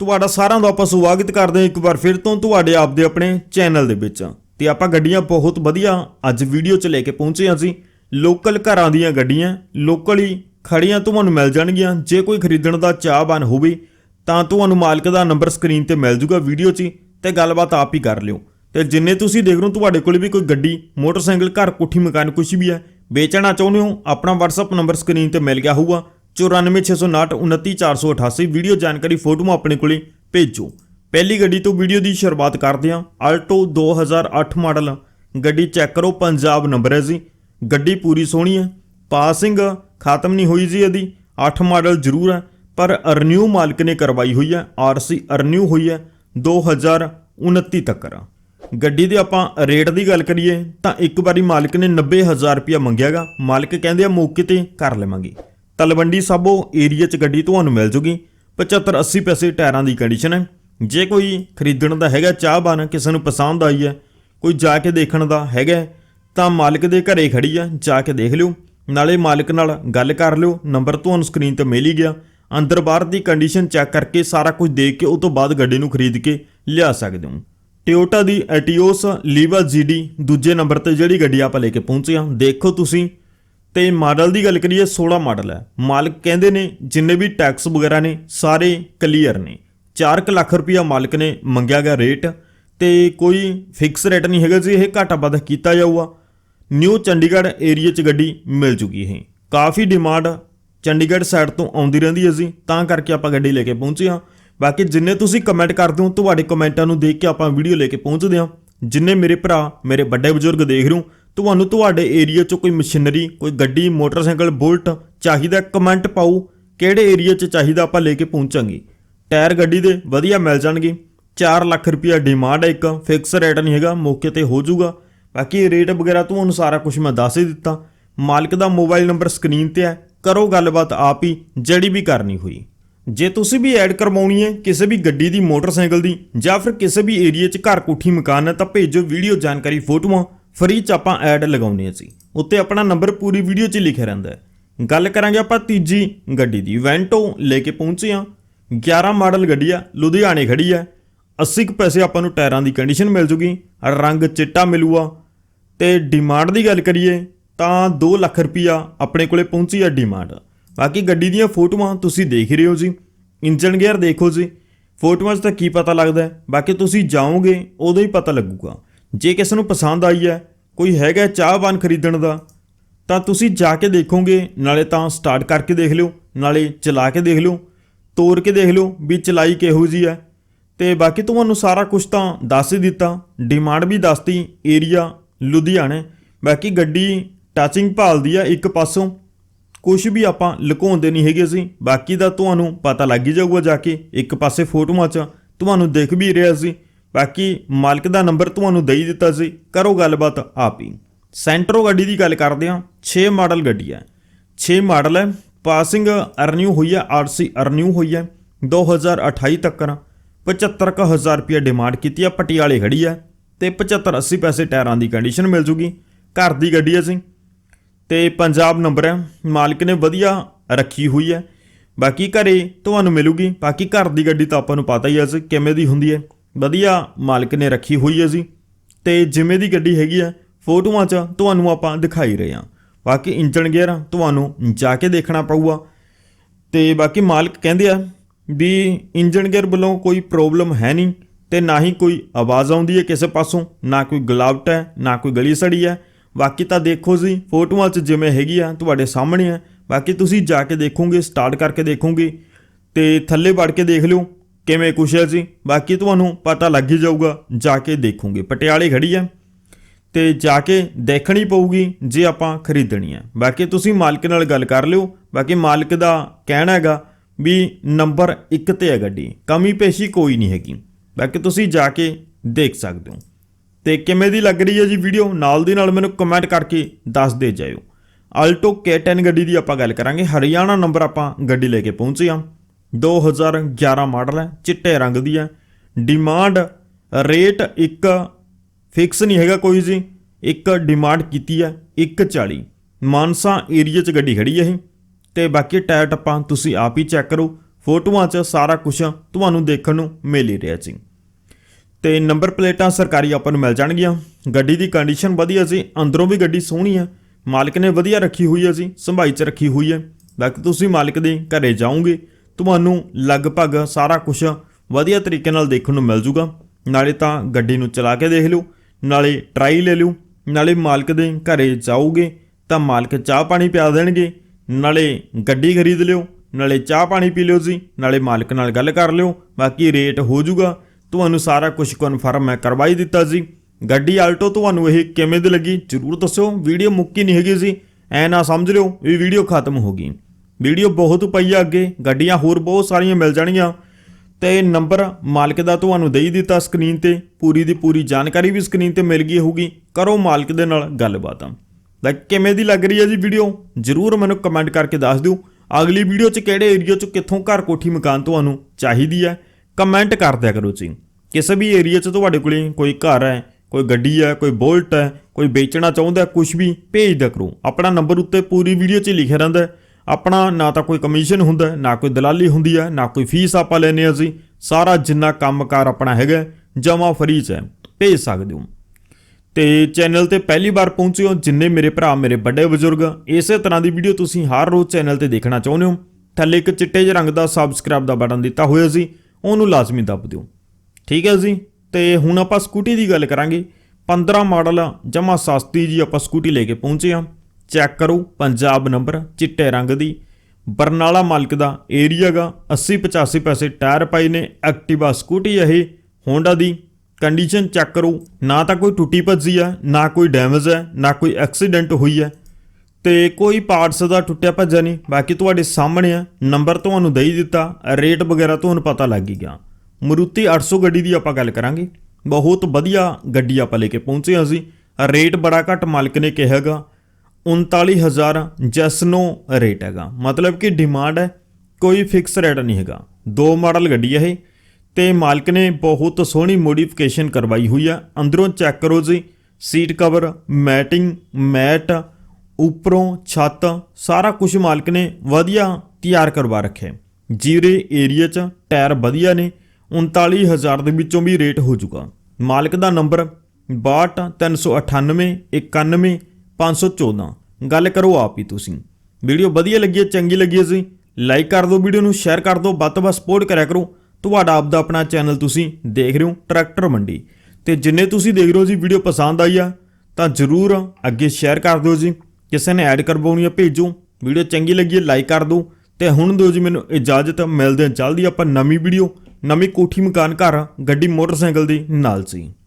ਤੁਹਾਡਾ ਸਾਰਿਆਂ ਦਾ ਆਪਾਂ ਸਵਾਗਤ ਕਰਦੇ ਹਾਂ ਇੱਕ ਵਾਰ ਫਿਰ ਤੋਂ ਤੁਹਾਡੇ ਆਪ ਦੇ ਆਪਣੇ ਚੈਨਲ ਦੇ ਵਿੱਚ। ਤੇ ਆਪਾਂ ਗੱਡੀਆਂ ਬਹੁਤ ਵਧੀਆ ਅੱਜ ਵੀਡੀਓ 'ਚ ਲੈ ਕੇ ਪਹੁੰਚੇ ਹਾਂ ਜੀ ਲੋਕਲ ਘਰਾਂ ਦੀਆਂ ਗੱਡੀਆਂ, ਲੋਕਲ ਹੀ ਖੜੀਆਂ ਤੁਹਾਨੂੰ ਮਿਲ ਜਾਣਗੀਆਂ। ਜੇ ਕੋਈ ਖਰੀਦਣ ਦਾ ਚਾਹਵਾਨ ਹੋਵੇ, ਤਾਂ ਤੁਹਾਨੂੰ ਮਾਲਕ ਦਾ ਨੰਬਰ ਸਕਰੀਨ ਤੇ ਮਿਲ ਜੂਗਾ ਵੀਡੀਓ 'ਚ ਹੀ, ਤੇ ਗੱਲਬਾਤ ਆਪ ਹੀ ਕਰ ਲਿਓ। ਤੇ ਜਿੰਨੇ ਤੁਸੀਂ ਦੇਖ ਰਹੇ ਹੋ, ਤੁਹਾਡੇ ਕੋਲ ਵੀ ਕੋਈ ਗੱਡੀ, ਮੋਟਰਸਾਈਕਲ, ਘਰ, ਕੋਠੀ, ਮਕਾਨ ਕੁਝ ਵੀ ਹੈ, ਵੇਚਣਾ ਚਾਹੁੰਦੇ ਹੋ, ਆਪਣਾ WhatsApp ਨੰਬਰ ਸਕਰੀਨ ਤੇ ਮਿਲ ਗਿਆ ਹੋਊਗਾ। 9469299488 ਵੀਡੀਓ ਜਾਣਕਾਰੀ ਫੋਟੋਆਂ ਆਪਣੇ ਕੋਲੇ ਭੇਜੋ। ਪਹਿਲੀ ਗੱਡੀ ਤੋਂ ਵੀਡੀਓ ਦੀ ਸ਼ੁਰੂਆਤ ਕਰਦੇ ਹਾਂ। Alto 2008 model. ਗੱਡੀ ਚੈੱਕ ਕਰੋ, ਪੰਜਾਬ ਨੰਬਰ ਹੈ ਜੀ। ਗੱਡੀ ਪੂਰੀ ਸੋਹਣੀ ਹੈ। ਪਾਸਿੰਗ ਖਤਮ ਨਹੀਂ ਹੋਈ ਜੀ ਇਹਦੀ। 8 ਮਾਡਲ ਜ਼ਰੂਰ ਹੈ, ਪਰ ਅਰਨਿਊ ਮਾਲਕ ਨੇ ਕਰਵਾਈ ਹੋਈ ਹੈ। ਆਰਸੀ ਅਰਨਿਊ ਹੋਈ ਹੈ 2029 ਤੱਕ। ਗੱਡੀ ਦੇ ਆਪਾਂ ਰੇਟ ਦੀ ਗੱਲ ਕਰੀਏ ਤਾਂ ਇੱਕ ਵਾਰੀ ਮਾਲਕ ਨੇ 90000 ਰੁਪਇਆ ਮੰਗਿਆਗਾ। ਮਾਲਕ ਕਹਿੰਦੇ ਆ, ਮੌਕੇ ਤੇ ਕਰ ਲਵਾਂਗੇ। ਤਲਵੰਡੀ ਸਾਬੋ ਏਰੀਆ 'ਚ ਗੱਡੀ ਤੁਹਾਨੂੰ ਮਿਲ ਜੂਗੀ। 75 80 ਪੈਸੇ ਟਾਇਰਾਂ ਦੀ ਕੰਡੀਸ਼ਨ ਹੈ। ਜੇ ਕੋਈ ਖਰੀਦਣ ਦਾ ਹੈਗਾ ਚਾਹਵਾਨ ਕਿਸੇ ਨੂੰ ਪਸੰਦ ਆਈ ਹੈ, ਕੋਈ ਜਾ ਕੇ ਦੇਖਣ ਦਾ ਹੈਗਾ ਤਾਂ ਮਾਲਕ ਦੇ ਘਰੇ ਖੜੀ ਆ, ਜਾ ਕੇ ਦੇਖ ਲਿਓ। ਨਾਲੇ ਮਾਲਕ ਨਾਲ ਗੱਲ ਕਰ ਲਿਓ, ਨੰਬਰ ਤੁਹਾਨੂੰ ਸਕਰੀਨ ਤੇ ਮਿਲ ਹੀ ਗਿਆ। ਅੰਦਰ ਬਾਹਰ ਦੀ ਕੰਡੀਸ਼ਨ ਚੈੱਕ ਕਰਕੇ ਸਾਰਾ ਕੁਝ ਦੇਖ ਕੇ ਉਸ ਤੋਂ ਬਾਅਦ ਗੱਡੀ ਨੂੰ ਖਰੀਦ ਕੇ ਲਿਆ ਸਕਦੇ ਹੋ। ਟਿਓਟਾ ਦੀ ਐਟੀਓਸ ਲੀਵਾ ਜੀਡੀ ਦੂਜੇ ਨੰਬਰ ਤੇ ਜਿਹੜੀ ਗੱਡੀ ਆਪਾਂ ਲੈ ਕੇ ਪਹੁੰਚੇ ਹਾਂ, ਦੇਖੋ ਤੁਸੀਂ। ਤੇ ਮਾਡਲ ਦੀ ਗੱਲ ਕਰੀਏ 16 ਮਾਡਲ ਹੈ। ਮਾਲਕ ਕਹਿੰਦੇ ਨੇ, ਜਿੰਨੇ ਵੀ ਟੈਕਸ ਵਗੈਰਾ ਨੇ, ਸਾਰੇ ਕਲੀਅਰ ਨੇ। 4 ਲੱਖ ਰੁਪਇਆ ਮਾਲਕ ਨੇ ਮੰਗਿਆ ਗਿਆ ਰੇਟ ਤੇ ਕੋਈ ਫਿਕਸ ਰੇਟ ਨਹੀਂ ਹੈਗਾ ਜੀ, ਇਹ ਘਾਟਾ ਵਾਧਾ ਕੀਤਾ ਜਾਊਗਾ। ਨਿਊ ਚੰਡੀਗੜ੍ਹ ਏਰੀਆ 'ਚ ਗੱਡੀ ਮਿਲ ਜੂਗੀ ਇਹ। ਕਾਫੀ ਡਿਮਾਂਡ ਚੰਡੀਗੜ੍ਹ ਸਾਈਡ ਤੋਂ ਆਉਂਦੀ ਰਹਿੰਦੀ ਹੈ ਜੀ, ਤਾਂ ਕਰਕੇ ਆਪਾਂ ਗੱਡੀ ਲੈ ਕੇ ਪਹੁੰਚੇ ਹਾਂ। ਬਾਕੀ ਜਿੰਨੇ ਤੁਸੀਂ ਕਮੈਂਟ ਕਰਦੇ ਹੋ, ਤੁਹਾਡੇ ਕਮੈਂਟਾਂ ਨੂੰ ਦੇਖ ਕੇ ਆਪਾਂ ਵੀਡੀਓ ਲੈ ਕੇ ਪਹੁੰਚਦੇ ਹਾਂ। ਜਿੰਨੇ ਮੇਰੇ ਭਰਾ, ਮੇਰੇ ਵੱਡੇ ਬਜ਼ੁਰਗ ਦੇਖ ਰਹੇ ਹੋ ਤੁਹਾਨੂੰ ਤੁਹਾਡੇ ਏਰੀਆ 'ਚ ਕੋਈ ਮਸ਼ੀਨਰੀ, ਕੋਈ ਗੱਡੀ, ਮੋਟਰਸਾਈਕਲ, ਬੁਲਟ ਚਾਹੀਦਾ ਕਮੈਂਟ ਪਾਓ। ਕਿਹੜੇ ਏਰੀਆ 'ਚ ਚਾਹੀਦਾ ਆਪਾਂ ਲੈ ਕੇ ਪਹੁੰਚਾਂਗੇ? ਟਾਇਰ ਗੱਡੀ ਦੇ ਵਧੀਆ ਮਿਲ ਜਾਣਗੇ। 4 ਲੱਖ ਰੁਪਇਆ ਡਿਮਾਂਡ ਹੈ ਇੱਕ ਫਿਕਸ ਰੇਟ ਨਹੀਂ ਹੈਗਾ, ਮੌਕੇ ਤੇ ਹੋ ਜਾਊਗਾ। ਬਾਕੀ ਰੇਟ ਵਗੈਰਾ ਤੁਹਾਨੂੰ ਸਾਰਾ ਕੁਝ ਮੈਂ ਦੱਸ ਹੀ ਦਿੱਤਾ। ਮਾਲਕ ਦਾ ਮੋਬਾਈਲ ਨੰਬਰ ਸਕਰੀਨ ਤੇ ਹੈ। ਕਰੋ ਗੱਲਬਾਤ ਆਪ ਹੀ, ਜਿਹੜੀ ਵੀ ਕਰਨੀ ਹੋਈ। ਜੇ ਤੁਸੀਂ ਵੀ ਐਡ ਕਰਵਾਉਣੀ ਹੈ, ਕਿਸੇ ਵੀ ਗੱਡੀ ਦੀ, ਮੋਟਰਸਾਈਕਲ ਦੀ ਜਾਂ ਫਿਰ ਕਿਸੇ ਵੀ ਏਰੀਆ 'ਚ ਘਰ ਕੋਠੀ ਮਕਾਨ ਹੈ, ਤਾਂ ਭੇਜੋ। ਵੀਡੀਓ ਜਾਣਕਾਰੀ, ਫੋਟੋਆਂ ਫ੍ਰੀ 'ਚ ਆਪਾਂ ਐਡ ਲਗਾਉਣੀ ਸੀ ਉੱਤੇ ਆਪਣਾ ਨੰਬਰ ਪੂਰੀ ਵੀਡੀਓ 'ਚ ਲਿਖਿਆ ਰਹਿੰਦਾ ਹੈ। ਗੱਲ ਕਰਾਂਗੇ ਆਪਾਂ ਤੀਜੀ ਗੱਡੀ ਦੀ। ਵੈਂਟੋ ਲੈ ਕੇ ਪਹੁੰਚੇ ਹਾਂ। 11 ਮਾਡਲ ਗੱਡੀ ਆ, ਲੁਧਿਆਣੇ ਖੜੀ ਆ 80 ਕੁ ਪੈਸੇ ਆਪਾਂ ਨੂੰ ਟਾਇਰਾਂ ਦੀ ਕੰਡੀਸ਼ਨ ਮਿਲ ਜੂਗੀ। ਰੰਗ ਚਿੱਟਾ ਮਿਲੂਗਾ। ਤੇ ਡਿਮਾਂਡ ਦੀ ਗੱਲ ਕਰੀਏ, ਤਾਂ 2 ਲੱਖ ਰੁਪਿਆ ਆਪਣੇ ਕੋਲੇ ਪਹੁੰਚੀ ਆ ਡਿਮਾਂਡ ਬਾਕੀ ਗੱਡੀ ਦੀਆਂ ਫੋਟੋਆਂ ਤੁਸੀਂ ਦੇਖ ਰਹੇ ਹੋ ਜੀ। ਇੰਜਨ ਗੇਅਰ ਦੇਖੋ ਜੀ। ਫੋਟੋਆਂ 'ਚ ਤਾਂ ਕੀ ਪਤਾ ਲੱਗਦਾ ਬਾਕੀ ਤੁਸੀਂ ਜਾਓਗੇ, ਉਦੋਂ ਹੀ ਪਤਾ ਲੱਗੂਗਾ। ਜੇ ਕਿਸੇ ਨੂੰ ਪਸੰਦ ਆਈ ਹੈ, ਕੋਈ ਹੈਗਾ ਚਾਹਵਾਨ ਖਰੀਦਣ ਦਾ, ਤਾਂ ਤੁਸੀਂ ਜਾ ਕੇ ਦੇਖੋਗੇ, ਨਾਲੇ ਤਾਂ ਸਟਾਰਟ ਕਰਕੇ ਦੇਖ ਲਿਓ, ਨਾਲੇ ਚਲਾ ਕੇ ਦੇਖ ਲਿਓ ਤੋੜ ਕੇ ਦੇਖ ਲਿਓ ਵੀ ਚਲਾਈ ਕਿਹੋ ਜੀ ਹੈ। ਤੇ ਬਾਕੀ ਤੁਹਾਨੂੰ ਸਾਰਾ ਕੁਝ ਤਾਂ ਦੱਸ ਹੀ ਦਿੱਤਾ ਡਿਮਾਂਡ ਵੀ ਦੱਸਤੀ ਏਰੀਆ ਲੁਧਿਆਣਾ, ਬਾਕੀ ਗੱਡੀ ਟੱਚਿੰਗ ਭਾਲਦੀ ਆ ਇੱਕ ਪਾਸੋਂ ਕੁਝ ਵੀ ਆਪਾਂ ਲੁਕਾਉਂਦੇ ਨਹੀਂ ਹੈਗੇ ਸੀ ਬਾਕੀ ਦਾ ਤੁਹਾਨੂੰ ਪਤਾ ਲੱਗ ਹੀ ਜਾਊਗਾ ਜਾ ਕੇ, ਇੱਕ ਪਾਸੇ ਫੋਟੋਆਂ 'ਚ ਤੁਹਾਨੂੰ ਦਿਖ ਵੀ ਰਿਹਾ ਸੀ। ਬਾਕੀ ਮਾਲਕ ਦਾ ਨੰਬਰ ਤੁਹਾਨੂੰ ਦੇ ਹੀ ਦਿੱਤਾ ਸੀ। ਕਰੋ ਗੱਲਬਾਤ ਆਪ ਹੀ। ਸੈਂਟਰੋ ਗੱਡੀ ਦੀ ਗੱਲ ਕਰਦੇ ਹਾਂ। 6 ਮਾਡਲ ਗੱਡੀ ਹੈ। 6 ਮਾਡਲ ਹੈ। ਪਾਸਿੰਗ ਅਰਨਿਊ ਹੋਈ ਹੈ। ਆਰਸੀ ਅਰਨਿਊ ਹੋਈ ਹੈ। 2028 ਤੱਕ 75000 ਰੁਪਏ ਡਿਮਾਂਡ ਕੀਤੀ ਹੈ। ਪਟਿਆਲੇ ਖੜੀ ਹੈ। ਤੇ 75 80 ਪੈਸੇ ਟਾਇਰਾਂ ਦੀ ਕੰਡੀਸ਼ਨ ਮਿਲ ਜੂਗੀ। ਘਰ ਦੀ ਗੱਡੀ ਹੈ ਸੀ ਤੇ ਪੰਜਾਬ ਨੰਬਰ ਹੈ। ਮਾਲਕ ਨੇ ਵਧੀਆ ਰੱਖੀ ਹੋਈ ਹੈ। ਬਾਕੀ ਘਰੇ ਤੁਹਾਨੂੰ ਮਿਲੂਗੀ। ਬਾਕੀ ਘਰ ਦੀ ਗੱਡੀ ਤਾਂ ਆਪਾਂ ਨੂੰ ਪਤਾ ਹੀ ਹੈ ਸੀ ਕਿਵੇਂ ਦੀ ਹੁੰਦੀ ਹੈ। ਵਧੀਆ ਮਾਲਕ ਨੇ ਰੱਖੀ ਹੋਈ ਹੈ ਜੀ। ਤੇ ਜਿਵੇਂ ਦੀ ਗੱਡੀ ਹੈਗੀ ਆ ਫੋਟੋਆਂ 'ਚ ਤੁਹਾਨੂੰ ਆਪਾਂ ਦਿਖਾਈ ਰਹੇ ਹਾਂ। ਬਾਕੀ ਇੰਜਣ ਗੇਅਰ ਤੁਹਾਨੂੰ ਜਾ ਕੇ ਦੇਖਣਾ ਪਊਗਾ। ਤੇ ਬਾਕੀ ਮਾਲਕ ਕਹਿੰਦੇ ਆ ਵੀ ਇੰਜਣ ਗੇਅਰ ਵੱਲੋਂ ਕੋਈ ਪ੍ਰੋਬਲਮ ਹੈ ਨਹੀਂ ਤੇ ਨਾ ਹੀ ਕੋਈ ਆਵਾਜ਼ ਆਉਂਦੀ ਹੈ ਕਿਸੇ ਪਾਸੋਂ, ਨਾ ਕੋਈ ਗਲਾਵਟ ਹੈ, ਨਾ ਕੋਈ ਗਲੀ ਸੜੀ ਹੈ। ਬਾਕੀ ਤਾਂ ਦੇਖੋ ਜੀ, ਫੋਟੋਆਂ 'ਚ ਜਿਵੇਂ ਹੈਗੀ ਆ, ਤੁਹਾਡੇ ਸਾਹਮਣੇ ਆ। ਬਾਕੀ ਤੁਸੀਂ ਜਾ ਕੇ ਦੇਖੋਗੇ, ਸਟਾਰਟ ਕਰਕੇ ਦੇਖੋਗੇ ਤੇ ਥੱਲੇ ਵੜ ਕੇ ਦੇਖ ਲਿਓ। ਕਿਵੇਂ ਕੁਛ ਹੈ ਜੀ ਬਾਕੀ ਤੁਹਾਨੂੰ ਪਤਾ ਲੱਗ ਹੀ ਜਾਊਗਾ, ਜਾ ਕੇ ਦੇਖੋਗੇ। ਪਟਿਆਲੇ ਖੜੀ ਹੈ ਤੇ ਜਾ ਕੇ ਦੇਖਣੀ ਪਊਗੀ ਜੇ ਆਪਾਂ ਖਰੀਦਣੀ ਹੈ ਬਾਕੀ ਤੁਸੀਂ ਮਾਲਕ ਨਾਲ ਗੱਲ ਕਰ ਲਿਓ। ਬਾਕੀ ਮਾਲਕ ਦਾ ਕਹਿਣਾ ਹੈਗਾ ਵੀ ਨੰਬਰ 1 ਤੇ ਹੈ ਗੱਡੀ, ਕਮੀ ਪੇਸ਼ੀ ਕੋਈ ਨਹੀਂ ਹੈਗੀ। ਬਾਕੀ ਤੁਸੀਂ ਜਾ ਕੇ ਦੇਖ ਸਕਦੇ ਹੋ। ਤੇ ਕਿਵੇਂ ਦੀ ਲੱਗ ਰਹੀ ਹੈ ਜੀ ਵੀਡੀਓ? ਨਾਲ ਦੀ ਨਾਲ ਮੈਨੂੰ ਕਮੈਂਟ ਕਰਕੇ ਦੱਸ ਦੇ ਜਾਇਓ। ਆਲਟੋ K10 ਗੱਡੀ ਦੀ ਆਪਾਂ ਗੱਲ ਕਰਾਂਗੇ। ਹਰਿਆਣਾ ਨੰਬਰ ਆਪਾਂ ਗੱਡੀ ਲੈ ਕੇ ਪਹੁੰਚੇ ਹਾਂ 2011 ਮਾਡਲ ਹੈ, ਚਿੱਟੇ ਰੰਗ ਦੀ ਹੈ। ਡਿਮਾਂਡ ਰੇਟ ਇੱਕ ਫਿਕਸ ਨਹੀਂ ਹੈਗਾ ਕੋਈ ਜੀ। ਇੱਕ ਡਿਮਾਂਡ ਕੀਤੀ ਹੈ 140 ਮਾਨਸਾ ਏਰੀਆ 'ਚ ਗੱਡੀ ਖੜੀ ਹੈ ਇਹ। ਤੇ ਬਾਕੀ ਟਾਇਰ ਟੱਪਾਂ ਤੁਸੀਂ ਆਪ ਹੀ ਚੈੱਕ ਕਰੋ। ਫੋਟੋਆਂ 'ਚ ਸਾਰਾ ਕੁਝ ਤੁਹਾਨੂੰ ਦੇਖਣ ਨੂੰ ਮਿਲ ਹੀ ਰਿਹਾ ਜੀ। ਤੇ ਨੰਬਰ ਪਲੇਟਾਂ ਸਰਕਾਰੀ ਆਪਾਂ ਨੂੰ ਮਿਲ ਜਾਣਗੀਆਂ। ਗੱਡੀ ਦੀ ਕੰਡੀਸ਼ਨ ਵਧੀਆ ਸੀ ਅੰਦਰੋਂ ਵੀ ਗੱਡੀ ਸੋਹਣੀ ਹੈ। ਮਾਲਕ ਨੇ ਵਧੀਆ ਰੱਖੀ ਹੋਈ ਹੈ ਜੀ, ਸੰਭਾਈ 'ਚ ਰੱਖੀ ਹੋਈ ਹੈ। ਬਾਕੀ ਤੁਸੀਂ ਮਾਲਕ ਦੇ ਘਰੇ ਜਾਓਗੇ। ਤੁਹਾਨੂੰ ਲਗਭਗ ਸਾਰਾ ਕੁਝ ਵਧੀਆ ਤਰੀਕੇ ਨਾਲ ਦੇਖਣ ਨੂੰ ਮਿਲ ਜੂਗਾ। ਨਾਲੇ ਤਾਂ ਗੱਡੀ ਨੂੰ ਚਲਾ ਕੇ ਦੇਖ ਲਿਓ, ਨਾਲੇ ਟਰਾਈ ਲੈ ਲਿਓ, ਨਾਲੇ ਮਾਲਕ ਦੇ ਘਰੇ ਜਾਓਗੇ ਤਾਂ ਮਾਲਕ ਚਾਹ ਪਾਣੀ ਪਿਆ ਦੇਣਗੇ, ਨਾਲੇ ਗੱਡੀ ਖਰੀਦ ਲਿਓ, ਨਾਲੇ ਚਾਹ ਪਾਣੀ ਪੀ ਲਿਓ ਜੀ, ਨਾਲੇ ਮਾਲਕ ਨਾਲ ਗੱਲ ਕਰ ਲਿਓ, ਬਾਕੀ ਰੇਟ ਹੋ ਜੂਗਾ। ਤੁਹਾਨੂੰ ਸਾਰਾ ਕੁਝ ਕਨਫਰਮ ਮੈਂ ਕਰਵਾਈ ਦਿੱਤਾ ਜੀ। ਗੱਡੀ ਆਲਟੋ ਤੁਹਾਨੂੰ ਇਹ ਕਿਵੇਂ ਦੀ ਲੱਗੀ ਜਰੂਰ ਦੱਸਿਓ ਵੀਡੀਓ ਮੁੱਕੀ ਨਹੀਂ ਹੈਗੀ ਜੀ। ਐ ਨਾ ਸਮਝ ਲਿਓ ਵੀ ਵੀਡੀਓ ਖਤਮ ਹੋ ਗਈ। ਵੀਡੀਓ ਬਹੁਤ ਪਈ ਆ ਅੱਗੇ, ਗੱਡੀਆਂ ਹੋਰ ਬਹੁਤ ਸਾਰੀਆਂ ਮਿਲ ਜਾਣਗੀਆਂ ਤੇ ਨੰਬਰ ਮਾਲਕ ਦਾ ਤੁਹਾਨੂੰ ਦੇ ਹੀ ਦਿੱਤਾ ਸਕਰੀਨ ਤੇ, ਪੂਰੀ ਦੀ ਪੂਰੀ ਜਾਣਕਾਰੀ ਵੀ ਸਕਰੀਨ ਤੇ ਮਿਲ ਗਈ ਹੋਊਗੀ। ਕਰੋ ਮਾਲਕ ਦੇ ਨਾਲ ਗੱਲਬਾਤ। ਤਾਂ ਕਿਵੇਂ ਦੀ ਲੱਗ ਰਹੀ ਹੈ ਜੀ ਵੀਡੀਓ? ਜਰੂਰ ਮੈਨੂੰ ਕਮੈਂਟ ਕਰਕੇ ਦੱਸ ਦਿਓ। ਅਗਲੀ ਵੀਡੀਓ 'ਚ ਕਿਹੜੇ ਏਰੀਆ 'ਚ ਕਿੱਥੋਂ ਘਰ ਕੋਠੀ ਮਕਾਨ ਤੁਹਾਨੂੰ ਚਾਹੀਦੀ ਹੈ, ਕਮੈਂਟ ਕਰ ਦਿਆ ਕਰੋ ਜੀ। ਕਿਸੇ ਵੀ ਏਰੀਆ 'ਚ ਤੁਹਾਡੇ ਕੋਲੇ ਕੋਈ ਘਰ ਹੈ, ਕੋਈ ਗੱਡੀ ਹੈ, ਕੋਈ ਬੋਲਟ ਹੈ, ਕੋਈ ਵੇਚਣਾ ਚਾਹੁੰਦਾ ਕੁਝ ਵੀ, ਭੇਜ ਦਿਆ ਕਰੋ। ਆਪਣਾ ਨੰਬਰ ਉੱਤੇ ਪੂਰੀ ਵੀਡੀਓ 'ਚ ਲਿਖਿਆ ਰਹਿੰਦਾ ਹੈ। ਆਪਣਾ ਨਾ ਤਾਂ ਕੋਈ ਕਮਿਸ਼ਨ ਹੁੰਦਾ, ਨਾ ਕੋਈ ਦਲਾਲੀ ਹੁੰਦੀ ਹੈ ਨਾ ਕੋਈ ਫੀਸ ਆਪਾਂ ਲੈਨੇ ਹਾਂ ਜੀ ਸਾਰਾ ਜਿੰਨਾ ਕੰਮਕਾਰ ਆਪਣਾ ਹੈਗਾ, ਜਮਾ ਫਰੀ 'ਚ ਹੈ, ਭੇਜ ਸਕਦੇ ਹੋ। ਤੇ ਚੈਨਲ ਤੇ ਪਹਿਲੀ ਵਾਰ ਪਹੁੰਚੇ ਹੋ, ਜਿੰਨੇ ਮੇਰੇ ਭਰਾ, ਮੇਰੇ ਵੱਡੇ ਬਜ਼ੁਰਗ, ਇਸੇ ਤਰ੍ਹਾਂ ਦੀ ਵੀਡੀਓ ਤੁਸੀਂ ਹਰ ਰੋਜ਼ ਚੈਨਲ ਤੇ ਦੇਖਣਾ ਚਾਹੁੰਦੇ ਹੋ। ਥੱਲੇ ਇੱਕ ਚਿੱਟੇ ਜਿਹੇ ਰੰਗ ਦਾ ਸਬਸਕ੍ਰਾਈਬ ਦਾ ਬਟਨ ਦਿੱਤਾ ਹੋਇਆ ਸੀ, ਉਹਨੂੰ ਲਾਜ਼ਮੀ ਦੱਬ ਦਿਓ। ਠੀਕ ਹੈ ਜੀ? ਤੇ ਹੁਣ ਆਪਾਂ ਸਕੂਟੀ ਦੀ ਗੱਲ ਕਰਾਂਗੇ। 15 ਮਾਡਲ ਜਮਾ ਸਸਤੀ ਜੀ ਆਪਾਂ ਸਕੂਟੀ ਲੈ ਕੇ ਪਹੁੰਚੇ ਆ ਚੈੱਕ ਕਰੋ, ਪੰਜਾਬ ਨੰਬਰ ਚਿੱਟੇ ਰੰਗ ਦੀ। ਬਰਨਾਲਾ ਮਾਲਕ ਦਾ ਏਰੀਆ ਗਾ 80 85 ਪੈਸੇ ਟਾਇਰ ਪਾਈ ਨੇ, ਐਕਟਿਵਾ ਸਕੂਟੀ ਇਹ ਹੋਂਡਾ ਦੀ। ਕੰਡੀਸ਼ਨ ਚੈੱਕ ਕਰੋ, ਨਾ ਤਾਂ ਕੋਈ ਟੁੱਟੀ ਭੱਜੀ ਆ, ਨਾ ਕੋਈ ਡੈਮੇਜ ਹੈ ਨਾ ਕੋਈ ਐਕਸੀਡੈਂਟ ਹੋਈ ਹੈ ਤੇ ਕੋਈ ਪਾਰਟਸ ਦਾ ਟੁੱਟਿਆ ਭੱਜਿਆ ਨਹੀਂ, ਬਾਕੀ ਤੁਹਾਡੇ ਸਾਹਮਣੇ ਆ ਨੰਬਰ ਤੁਹਾਨੂੰ ਦੇ ਦਿੱਤਾ ਰੇਟ ਵਗੈਰਾ ਤੁਹਾਨੂੰ ਪਤਾ ਲੱਗ ਹੀ ਗਿਆ। ਮਰੂਤੀ 800 ਗੱਡੀ ਦੀ ਆਪਾਂ ਗੱਲ ਕਰਾਂਗੇ। ਬਹੁਤ ਵਧੀਆ ਗੱਡੀ ਆਪਾਂ ਲੈ ਕੇ ਪਹੁੰਚੇ ਹਾਂ ਅਸੀਂ। ਰੇਟ ਬੜਾ ਘੱਟ ਮਾਲਕ ਨੇ ਕਿਹਾਗਾ 39000 ਜੈਸ ਨੋ ਰੇਟ ਹੈਗਾ। ਮਤਲਬ ਕਿ ਡਿਮਾਂਡ ਹੈ, ਕੋਈ ਫਿਕਸ ਰੇਟ ਨਹੀਂ ਹੈਗਾ। ਦੋ ਮਾਡਲ ਗੱਡੀ ਹੈ ਇਹ, ਤੇ ਮਾਲਕ ਨੇ ਬਹੁਤ ਸੋਹਣੀ ਮੋਡੀਫਿਕੇਸ਼ਨ ਕਰਵਾਈ ਹੋਈ ਹੈ ਅੰਦਰੋਂ ਚੈੱਕ ਕਰੋ ਜੀ ਸੀਟ ਕਵਰ ਮੈਟਿੰਗ ਮੈਟ ਉੱਪਰੋਂ ਛੱਤ, ਸਾਰਾ ਕੁਝ ਮਾਲਕ ਨੇ ਵਧੀਆ ਤਿਆਰ ਕਰਵਾ ਰੱਖਿਆ। ਹੈ। ਜੀਰੇ ਏਰੀਆ 'ਚ ਟਾਇਰ ਵਧੀਆ ਨੇ 39000 ਦੇ ਵਿੱਚੋਂ ਵੀ ਰੇਟ ਹੋ ਜਾਊਗਾ ਮਾਲਕ ਦਾ ਨੰਬਰ 62 398 91 514 ਗੱਲ ਕਰੋ ਆਪ ਹੀ ਤੁਸੀਂ। ਵੀਡੀਓ ਵਧੀਆ ਲੱਗੀ ਹੈ, ਚੰਗੀ ਲੱਗੀ ਹੈ ਜੀ ਲਾਈਕ ਕਰ ਦਿਓ ਵੀਡੀਓ ਨੂੰ ਸ਼ੇਅਰ ਕਰ ਦਿਓ, ਵੱਧ ਤੋਂ ਵੱਧ ਸਪੋਰਟ ਕਰਿਆ ਕਰੋ। ਤੁਹਾਡਾ ਆਪਦਾ ਆਪਣਾ ਚੈਨਲ ਤੁਸੀਂ ਦੇਖ ਰਹੇ ਹੋ ਟਰੈਕਟਰ ਮੰਡੀ ਤੇ ਜਿੰਨੇ ਤੁਸੀਂ ਦੇਖ ਰਹੇ ਹੋ ਜੀ, ਵੀਡੀਓ ਪਸੰਦ ਆਈ ਆ, ਤਾਂ ਜਰੂਰ ਅੱਗੇ ਸ਼ੇਅਰ ਕਰ ਦਿਓ ਜੀ। ਕਿਸੇ ਨੇ ਐਡ ਕਰਵਾਉਣੀ ਆ, ਭੇਜੋ। ਵੀਡੀਓ ਚੰਗੀ ਲੱਗੀ ਹੈ ਲਾਈਕ ਕਰ ਦਿਓ। ਤੇ ਹੁਣ ਦਿਓ ਜੀ ਮੈਨੂੰ ਇਜਾਜ਼ਤ, ਮਿਲਦੇ ਹਾਂ ਜਲਦੀ ਆਪਾਂ ਨਵੀਂ ਵੀਡੀਓ, ਨਵੀਂ ਕੋਠੀ ਮਕਾਨ ਘਰ, ਗੱਡੀ ਮੋਟਰਸਾਈਕਲ ਦੀ ਨਾਲ ਸੀ